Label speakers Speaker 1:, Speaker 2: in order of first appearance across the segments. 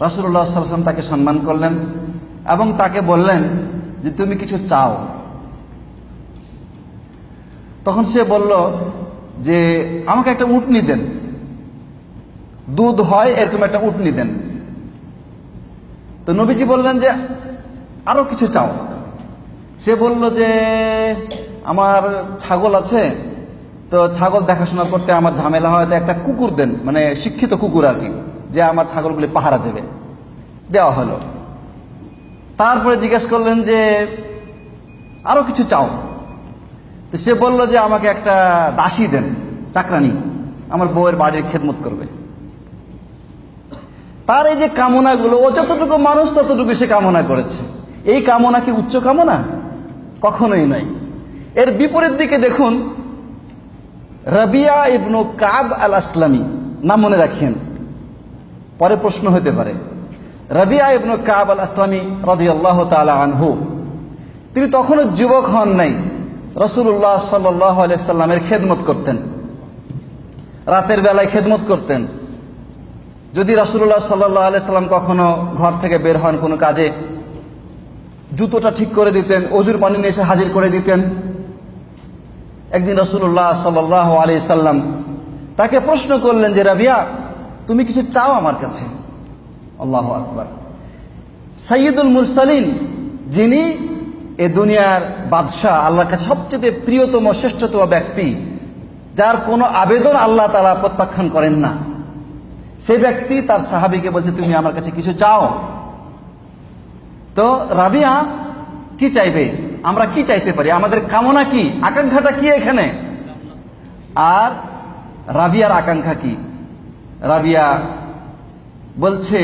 Speaker 1: রাসুল্লাহ সাল্লাম তাকে সম্মান করলেন এবং তাকে বললেন যে, তুমি কিছু চাও। তখন সে বলল যে, আমাকে একটা উটনি দেন। দুধ হয় এরকম একটা উটনি দেন। তো নবীজি বললেন যে, আরও কিছু চাও। সে বলল যে, আমার ছাগল আছে, তো ছাগল দেখাশোনা করতে আমার ঝামেলা হয়, তো একটা কুকুর দেন মানে শিক্ষিত কুকুর আর কি। যে আমার ছাগলগুলি পাহারা দেবে। দেওয়া হলো। তারপরে জিজ্ঞেস করলেন যে, আরও কিছু চাও? সে বলল যে, আমাকে একটা দাসী দেন, চাকরানি। আমার বউয়ের বাড়ির খেদমত করবে। তার এই যে কামনাগুলো, ও যতটুকু মানুষ, ততটুকু সে কামনা করেছে। এই কামনা কি উচ্চ কামনা? কখনোই নয়। এর বিপরীত দিকে দেখুন, রাবিয়া ইবনু কাব আল আসলামী নাম মনে রাখেন। পরে প্রশ্ন হতে পারে। রাবিয়া ইবনু কাব আল আসলামী রদি আল্লাহ তালা আনহু, তিনি তখনও যুবক হন নাই। রসুল্লাহ সাল্লাহ সাল্লামের খেদমত করতেন। রাতের বেলায় খেদমত করতেন। যদি রাসুল্লাহ সাল্লাহ আলাই সাল্লাম কখনো ঘর থেকে বের হন কোনো কাজে, জুতোটা ঠিক করে দিতেন, অজুর পানি নিয়ে এসে হাজির করে দিতেন। একদিন রসুল্লাহ সাল্লাহ আলি সাল্লাম তাকে প্রশ্ন করলেন যে, রাবিয়া তুমি কিছু চাও আমার কাছে। আল্লাহ আকবর। সৈয়দুল মুরসালিন, যিনি এ দুনিয়ার বাদশাহ, আল্লাহর কাছে সবচেয়ে প্রিয়তম, শ্রেষ্ঠতম ব্যক্তি, যার কোনো আবেদন আল্লাহ তালা প্রত্যাখ্যান করেন না। সে ব্যক্তি তার সাহাবিকে বলছে, তুমি আমার কাছে কিছু চাও? তো রাবিয়া কি চাইবে? আমরা কি চাইতে পারি? আমাদের কামনা কি? আকাঙ্ক্ষাটা কি এখানে? আর রাবিয়ার আকাঙ্ক্ষা কি? রাবিয়া বলছে,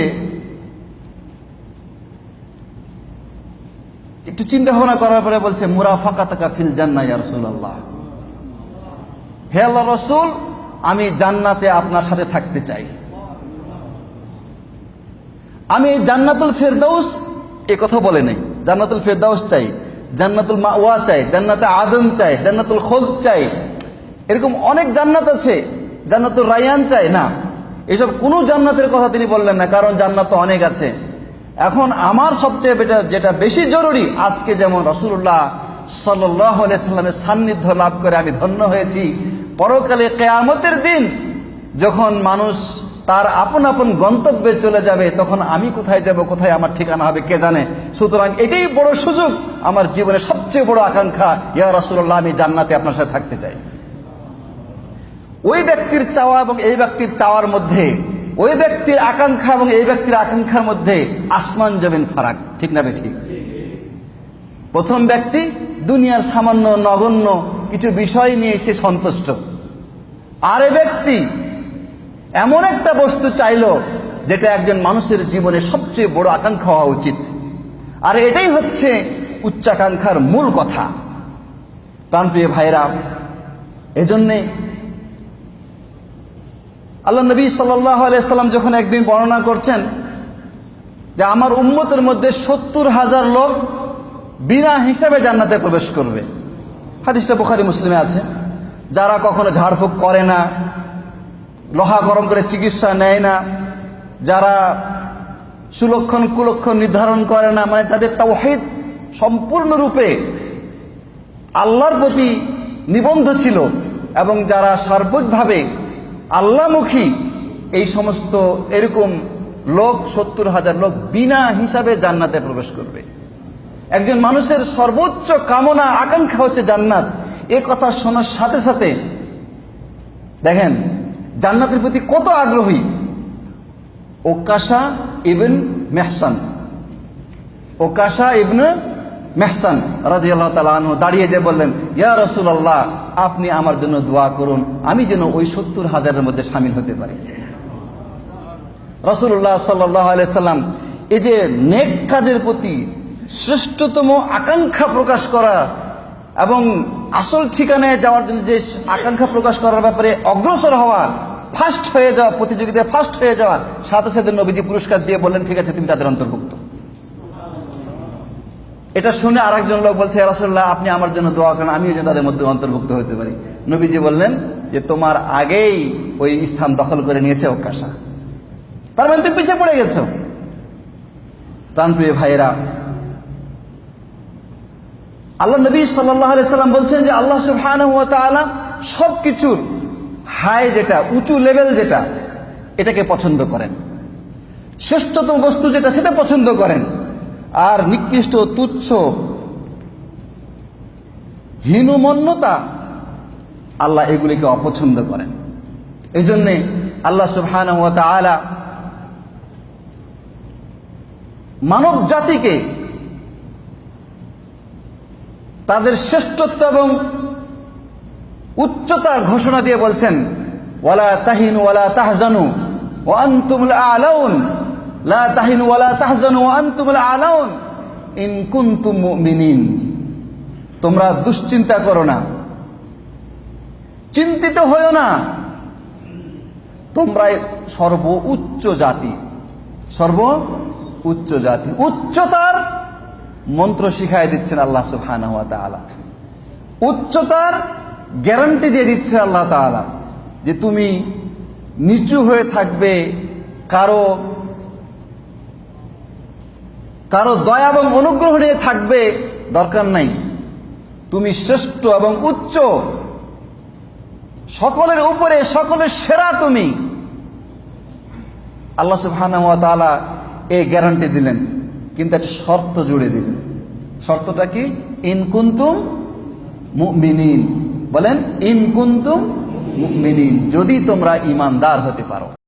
Speaker 1: একটু চিন্তা ভাবনা করার পরে বলছে মুরাফাকা তাকা ফিল জান্না ইয়া আল্লাহ হে আল্লাহ রসুল, আমি জান্নাতে আপনার সাথে থাকতে চাই। আমি জান্নাতুল ফেরদাউস, এ কথা বলে নাই। জান্নাতুল ফেরদাউস চাই, জান্নাতুল মাওয়া চাই, জান্নাতে আদম চাই, জান্নাতুল খোলদ চাই। এরকম অনেক জান্নাত আছে জান্নাতুল রায়ান চাই, না। এসব কোনো জান্নাতের কথা তিনি বললেন না, কারণ জান্নাত তো অনেক আছে। এখন আমার সবচেয়ে বেটা যেটা বেশি জরুরি, আজকে যেমন রসুল্লাহ সাল্লাহ সাল্লামের সান্নিধ্য লাভ করে আমি ধন্য হয়েছি, পরকালে কেয়ামতের দিন যখন মানুষ তার আপন আপন গন্তব্যে চলে যাবে, তখন আমি কোথায় যাব, কোথায় আমার ঠিকানা হবে, কে জানে? সুতরাং এটাই বড় সুযোগ আমার জীবনের সবচেয়ে বড় আকাঙ্ক্ষা। ইয়া রসুল্লাহ আমি জান্নাতে আপনার সাথে থাকতে চাই। ওই ব্যক্তির চাওয়া এবং এই ব্যক্তির চাওয়ার মধ্যে, ওই ব্যক্তির আকাঙ্ক্ষা এবং এই ব্যক্তির আকাঙ্ক্ষার মধ্যে আসমান, জমিন ফারাক। ঠিক না ঠিক প্রথম ব্যক্তি দুনিয়ার সামান্য, নগণ্য কিছু বিষয় নিয়ে সে সন্তুষ্ট। আর এ ব্যক্তি, এমন একটা বস্তু চাইল যেটা একজন মানুষের জীবনে সবচেয়ে বড় আকাঙ্ক্ষা হওয়া উচিত। আর এটাই হচ্ছে উচ্চাকাঙ্ক্ষার মূল কথা। প্রাণপ্রিয় ভাইরা এজন্যে আল্লাহ নবী সাল্লাহ সাল্লাম যখন একদিন বর্ণনা করছেন যে আমার উম্মতের মধ্যে সত্তর হাজার লোক বিনা হিসাবে জান্নাতে প্রবেশ করবে। হাদিসটা বুখারি, মুসলিমে আছে। যারা কখনো ঝাড়ফুঁক করে না, লোহা গরম করে চিকিৎসা নেয় না, যারা সুলক্ষণ কুলক্ষণ নির্ধারণ করে না মানে যাদের তাওহিদ সম্পূর্ণরূপে আল্লাহর প্রতি নিবন্ধ ছিল এবং যারা সার্বিকভাবে আল্লাহমুখী এই সমস্ত এরকম লোক, সত্তর হাজার লোক বিনা হিসাবে জান্নাতে প্রবেশ করবে। একজন মানুষের সর্বোচ্চ কামনা, আকাঙ্ক্ষা হচ্ছে জান্নাত। এ কথা শোনার সাথে সাথে, দেখেন, জান্নাতের প্রতি কত আগ্রহী? ওকাশা ইবন মেহসান। ওকাশা ইবন মেহসান রাজি আল্লাহ তালু দাঁড়িয়ে যে বললেন, ইয়া রসুল আল্লাহ আপনি আমার জন্য দোয়া করুন, আমি যেন ওই সত্তর হাজারের মধ্যে সামিল হতে পারি। রসুল্লাহ সাল্লাহ সাল্লাম এই যে নেক কাজের প্রতি শ্রেষ্ঠতম আকাঙ্ক্ষা প্রকাশ করা এবং আসল ঠিকানায় যাওয়ার জন্য যে আকাঙ্ক্ষা প্রকাশ করার ব্যাপারে অগ্রসর হওয়া ফার্স্ট হয়ে যাওয়া, প্রতিযোগিতায় ফার্স্ট হয়ে যাওয়া, সাথে সাথে নবীজি পুরস্কার দিয়ে বললেন, ঠিক আছে, তুমি তাদের অন্তর্ভুক্ত। এটা শুনে আরেকজন লোক বলছে রাসুল্লাহ আপনি আমার জন্য দোয়া করেন, আমিও যেন তাদের মধ্যে অন্তর্ভুক্ত হতে পারি। নবীজি বললেন যে, তোমার আগেই ওই স্থান দখল করে নিয়েছে অকাশা তার মানে তুমি পিছিয়ে পড়ে গেছো। প্রাণপ্রিয় ভাইয়েরা, আল্লাহ নবী সাল্লাম বলছেন যে, আল্লাহ তাআলা সব কিছুর হাই যেটা, উঁচু লেভেল যেটা, এটাকে পছন্দ করেন। শ্রেষ্ঠতম বস্তু যেটা, সেটা পছন্দ করেন। আর নিকৃষ্ট তুচ্ছ হীনমন্যতা আল্লাহ এগুলিকে অপছন্দ করেন। এই জন্যে আল্লাহ ওয়া মানব জাতিকে তাদের শ্রেষ্ঠত্ব এবং উচ্চতার ঘোষণা দিয়ে বলছেন, ওয়ালা তাহিনু ওয়ালা তাহজানু ও আন্তুমুল আলাউন। লা তাহিনু ওয়ালা তাহজানু ও আন্তুমুল আলাউন। ইন কুনতুম তোমরা দুশ্চিন্তা করো না। চিন্তিত হইও না। তোমরা সর্ব উচ্চ জাতি। সর্ব উচ্চ জাতি। উচ্চতার মন্ত্র শিখাই দিচ্ছেন আল্লাহ ওয়া তাআলা। উচ্চতার গ্যারান্টি দিয়ে দিচ্ছে আল্লাহ তাআলা যে তুমি নিচু হয়ে থাকবে, কারও কারও দয়া এবং অনুগ্রহ নিয়ে থাকবে দরকার নাই। তুমি শ্রেষ্ঠ এবং উচ্চ। সকলের উপরে সকলের সেরা তুমি। আল্লাহ সুবহানাহু ওয়া তাআলা এই গ্যারান্টি দিলেন, কিন্তু একটা শর্ত জুড়ে দিলেন। শর্তটা কি? ইন কুন্তুম মুমিনিন। বলেন, ইন কুন্তুম মুমিনিন, যদি তোমরা ইমানদার হতে পারো।